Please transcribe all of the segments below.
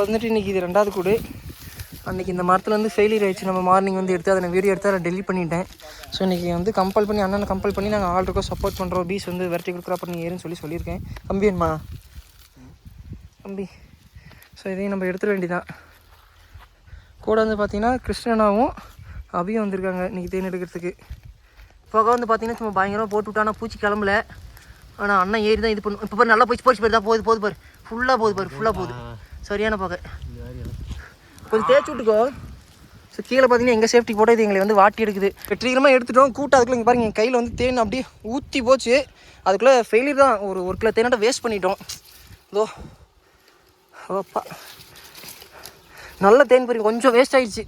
வந்துட்டு இன்றைக்கி இது ரெண்டாவது கூடு. அன்றைக்கி இந்த மரத்தில் வந்து ஃபெயிலியர் ஆயிடுச்சு. நம்ம மார்னிங் வந்து எடுத்து அதை வீடியோ எடுத்து அதை டெலிட் பண்ணிட்டேன். ஸோ இன்றைக்கி வந்து கம்பல் பண்ணி அண்ணனை கம்பல் பண்ணி நாங்கள் ஆல்ரெடி சப்போர்ட் பண்ணுறோம் பீஸ் வந்து விரட்டி கொடுக்குறா பண்ணி ஏறுன்னு சொல்லி சொல்லியிருக்கேன். கம்பி வேணுமா? கம்பி ஸோ இதையும் நம்ம எடுத்துட வேண்டியதான் கூட வந்து பார்த்திங்கன்னா கிருஷ்ணனாவும் அபியும் வந்திருக்காங்க இன்றைக்கி தேன் எடுக்கிறதுக்கு. புகை வந்து பார்த்திங்கன்னா சும்மா பயங்கரமாக போட்டு விட்டானா பூச்சி கிளம்பல. ஆனால் அண்ணன் ஏறி தான் இது பண்ணும் இப்போ நல்லா போய் போச்சு போயிட்டு தான் போகுது போகுது பாரு. ஃபுல்லாக போகுது பாரு ஃபுல்லாக போகுது. சரியான புகை. கொஞ்சம் தேய்ச்சி விட்டுக்கோ. ஸோ கீழே பார்த்தீங்கன்னா எங்கள் சேஃப்டி போட்டு இது எங்களை வந்து வாட்டி எடுக்குது. வெற்றிகரமாக எடுத்துட்டோம். கூட்டம் அதுக்குள்ளே இங்கே பாருங்க என் கையில் வந்து தேன் அப்படியே ஊற்றி போச்சு. அதுக்குள்ளே ஃபெயிலியர் தான். ஒரு ஒரு கிலோ தேனாட்ட வேஸ்ட் பண்ணிட்டோம். இதோ ஓப்பா நல்ல தேன் பொரி கொஞ்சம் வேஸ்ட் ஆயிடுச்சு.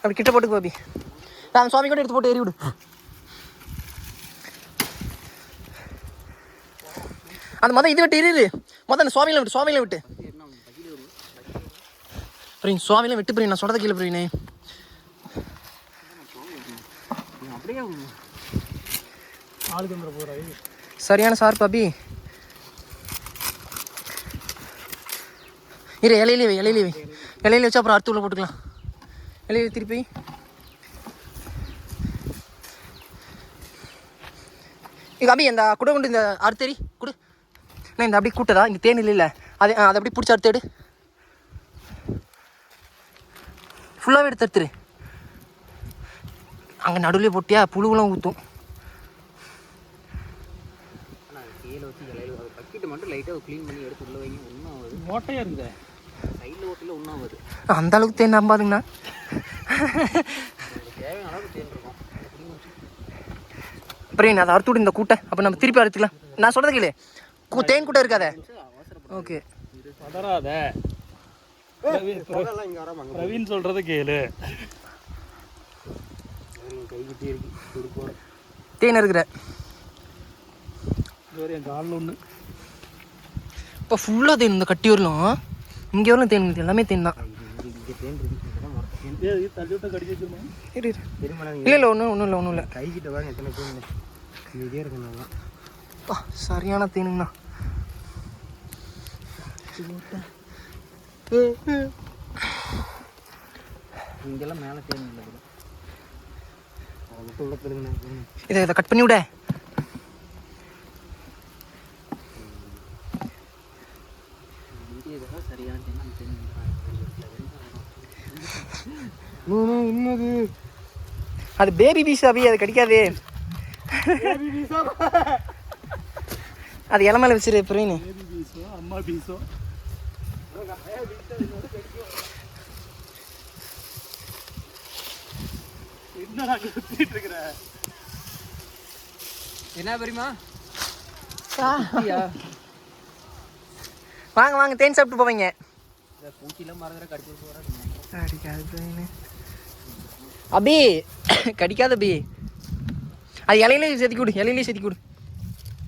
அப்படி கிட்ட போட்டு பாபி. அந்த சுவாமி கூட எடுத்து போட்டு எறி விடு. அந்த மொதல் இது விட்டு இரு மொதல் அந்த சுவாமியில விட்டு சுவாமியில விட்டு. பிரியும் சுவாமியில விட்டு பிரியும் நான் சொல்றத கீழே பிரியினே சரியான சார் பபி. இரு இலையிலே வை இலையிலே இலையில வச்சு அப்புறம் அறுத்து உள்ள போட்டுக்கலாம். இலையில திருப்பி. இது அபி அந்த குடை கொண்டு இந்த அறுத்தறி குடு. நான் இந்த அப்படி கூட்டதா இந்த தேன் இல்லை அது ஆ, அதை அப்படி பிடிச்சி அறுத்தேடு ஃபுல்லாகவே எடுத்து அறுத்துரு அங்கே நடுவுலேயே போட்டியா? புழுவெல்லாம் ஊற்றும் எடுத்து அந்த அளவுக்கு தேன் நம்பாதுங்கண்ணா. உங்களுக்கு தேவையான அளவுக்கு தேன் இருக்கும். அப்புறம் அதை அறுத்து விடு இந்த கூட்டை. அப்போ நம்ம திருப்பி அறுத்துக்கலாம். நான் சொல்கிறது கேளு. தேன் கூட்டை இருக்காதே. ஓகே. பதறாத. பிரவீன் சொல்கிறத கேளு. தேன் இருக்கிற. இப்போ ஃபுல்லாக தேன் இந்த கட்டி வரலாம். இங்கே வரலாம் தேன். எல்லாமே தேன் தான். இல்லை இல்லை ஒன்றும் ஒன்றும் இல்லை ஒன்றும் இல்லை. கைகிட்ட பாருங்க எத்தனை தேன் இதே இருக்கு நல்லா அப்பா சரியான தேனுங்கண்ணா இங்கெல்லாம் மேலே தேன் இல்லை இதை இதை கட் பண்ணி விட. அது பேபி பீஸ் அது கடிக்காது. அது இலை மேலே வச்சிரு பிரவீன். பேபி பீஸோ அம்மா பீஸோ என்ன பெரியமா வாங்க வாங்க தேன் சாப்பிட்டு போவீங்க. அபி கடிக்காத அபி. அது இலையிலே செதுக்கி விடு இலையிலே செதுக்கி விடு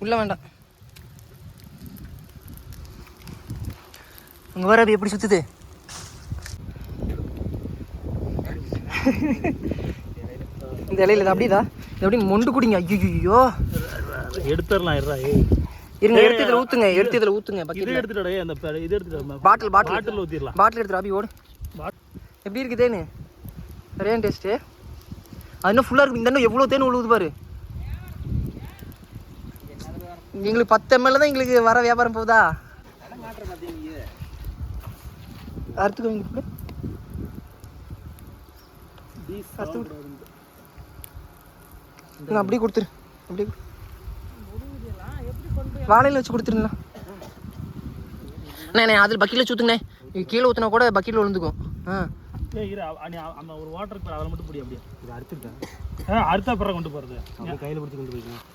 உள்ள வேண்டாம். அங்கே வர அபி எப்படி சுத்துது? இந்த இலையில இது அப்படிதா இது? அப்படி மொண்டு குடிங்க. ஐயோ எடுத்துடலாம் இருடா ஏய். இருங்க எடுத்து இதில் ஊத்துங்க எடுத்து இதில் ஊத்துங்க இது பக்கெட்ல எடுத்துடா ஏய், அந்த இது எடுத்துடா பாட்டில் பாட்டில் பாட்டில் ஊற்றிடலாம் பாட்டில் எடுத்துரு அபி ஓடு. பாட் எப்படி இருக்கு தேனு? சரியான டேஸ்ட்டு அது இன்னும் ஃபுல்லாக இருக்கு. இந்த இன்னும் எவ்வளோ தேன் உழுவுது பாரு. எங்களுக்கு பத்து எம்எல்ல தான் எங்களுக்கு வர வியாபாரம் போகுதா? அறுத்து விடு. இங்க அப்படியே கொடுத்துரு அப்படியே கொடு. வாழையில வச்சு கொடுத்துருண்ணா. அண்ணே அதில் பக்கெட்டில் சுற்றுங்கண்ணே கீழே ஊற்றினா கூட பக்கெட்டில் விழுந்துக்கும். ஆ. ஏய் இரு அந்த ஒரு வாட்டர் அதில் மட்டும் பிடி அப்படியே. இது அறுத்துட்டேன் ஆ அடுத்த அப்புறம் கொண்டு போகிறது கையில் பிடிச்சி கொண்டு போய்க்கலாம்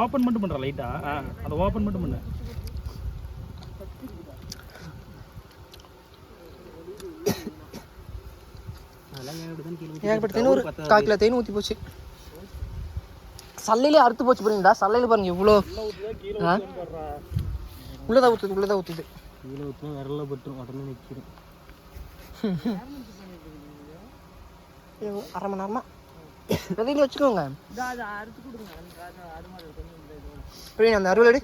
ஓப்பன் மட்டும் பண்ணுற லைட்டா அதை ஓப்பன் மட்டும் பண்ணு அதெல்லாம் ஏன் இப்படி தான் கீழே ஏகப்பட்ட தேன் ஒரு கால் கிலோ தேன் ஊற்றி போச்சு. சல்லையிலே அறுத்து போச்சு புரியுங்களா சல்லையில் பாருங்க இவ்வளோ. ஆ? உள்ளதா ஊற்றுது உள்ளதா ஊற்றுது கீழே ஊற்றினா விரல உடனே அரை மணி நேரமா? விதையில வச்சுக்கோங்க. அந்த அது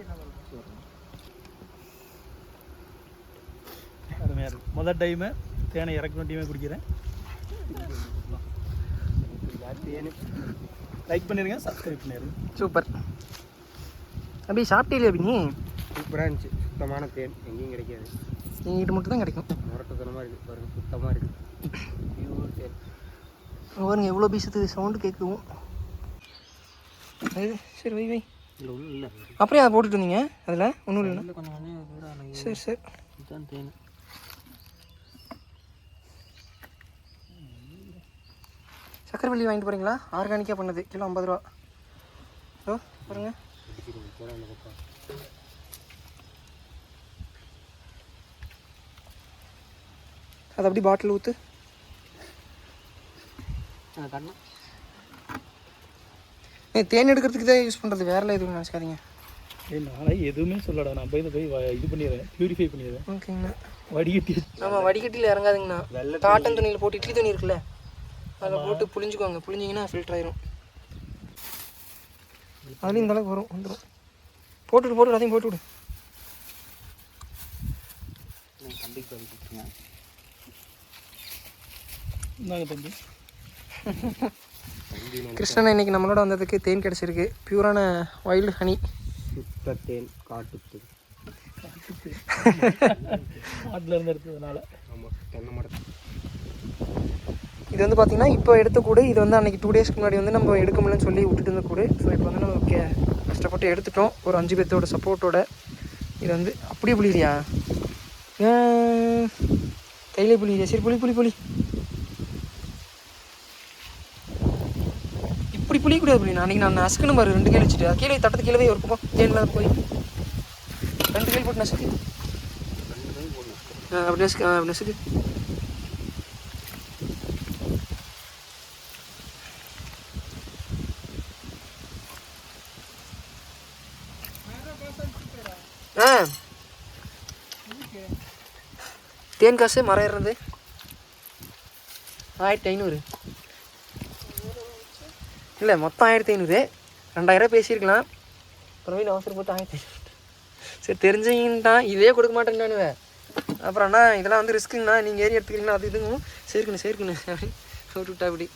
முதல் டைமு தேனை இறக்கணும் டீமே குடிக்கிறேன். லைக் பண்ணிருங்க சப்ஸ்கிரைப் பண்ணிருங்க. சூப்பர் அப்படி சாப்பிட்டே அப்படி நீ சூப்பராக இருந்துச்சு. சுத்தமான தேன். எங்கேயும் கிடைக்காது. எங்கிட்ட மட்டும் தான் கிடைக்கும். முரட்டுத்தனமாக இருக்குது பாருங்க சுத்தமாக இருக்குது பியூர் தேன். பாருங்க எவ்வளோ பீசத்து சவுண்டு கேட்கும் அது சரி வை வை. இல்லை அப்படியே அதை போட்டுட்டு வந்தீங்க அதில்? ஒன்றும் இல்லை சரி சரி. தேன். சக்கரை வெள்ளி வாங்கிட்டு போகிறீங்களா ஆர்கானிக்காக பண்ணது. கிலோ ஐம்பது ரூபா. ஓ பாருங்க. போட அந்த பக்கம் அது அப்படி பாட்டில் ஊற்று தேன் எடுக்கிறதுக்கு தான் யூஸ் பண்ணுறது வேறெல்லாம் எதுவும் நினச்சிக்காதீங்க. ஏய் நாளை எதுவுமே சொல்லடா நான் போய் இதை போய் வ- இது பண்ணிடுறேன். ப்யூரிஃபை பண்ணிடுறேன். ஓகேங்கண்ணா வடிகட்டி ஆமாம் வடிகட்டியில் இறங்காதுங்கண்ணா. காட்டன் துணியில் போட்டு இட்லி துணி இருக்குல்ல. அதில் போட்டு புளிஞ்சுக்கோங்க புளிஞ்சிங்கன்னா ஃபில்டர் ஆயிரும். அதுலேயும் இந்த அளவுக்கு வரும் வந்துடும் போட்டுட்டு போட்டு அதையும் போட்டு விடு தம்பிக்கு வந்துச்சுங்க இந்தாங்க தம்பி. கிருஷ்ணன் இன்னைக்கு நம்மளோட வந்ததுக்கு தேன் கிடச்சிருக்கு. பியூரான வைல்டு ஹனி. சுத்த தேன் காட்டுத்தேன் காட்டில் இருந்து எடுத்ததுனால. ஆமாம் தென்னை மரம் இது வந்து பார்த்தீங்கன்னா இப்போ எடுத்த கூடு இது வந்து அன்றைக்கி டூ டேஸ்க்கு முன்னாடி வந்து நம்ம எடுக்க முடியலன்னு சொல்லி விட்டுட்டு இருந்த கூடு. ஸோ இப்போ வந்து நம்ம கே கஷ்டப்பட்டு எடுத்துட்டோம். ஒரு அஞ்சு பேர்த்தோட சப்போர்ட்டோட இது வந்து அப்படியே புளியிறியா கையிலே புளியிறியா சரி புளி புளி புளி. இப்படி புளியக்கூடாது புளி. அன்றைக்கி நான் நசுக்கணும் பாரு ரெண்டு கேள்வி வச்சுட்டு. கீழே தட்டத்து கீழே ஒரு பக்கம். தேனில் போய். ரெண்டு கேள்வி போட்டு நசுக்கு. அப்படி நசுக்கு அப்படி நசுக்கு. ஆ. தேன் காசு மரம் ஏறுறது ஆயிரத்தி ஐநூறு. இல்லை மொத்தம் ஆயிரத்தி ஐநூறு. ரெண்டாயிரம் பேசியிருக்கலாம். பிரவீன் அவசரம் போட்டு ஆயிரத்தி ஐநூறு. சரி தெரிஞ்சவங்கன்ட்டான் இதே கொடுக்க மாட்டேன்டானுவே. அப்புறம் அண்ணா இதெல்லாம் வந்து ரிஸ்க்குங்கண்ணா நீங்கள் ஏறி எடுத்துக்கிறீங்களா? அது இதுவும் சேர்க்கணும் சேர்க்கணும். அப்படின்னு விட்டுவிட்டா அப்படி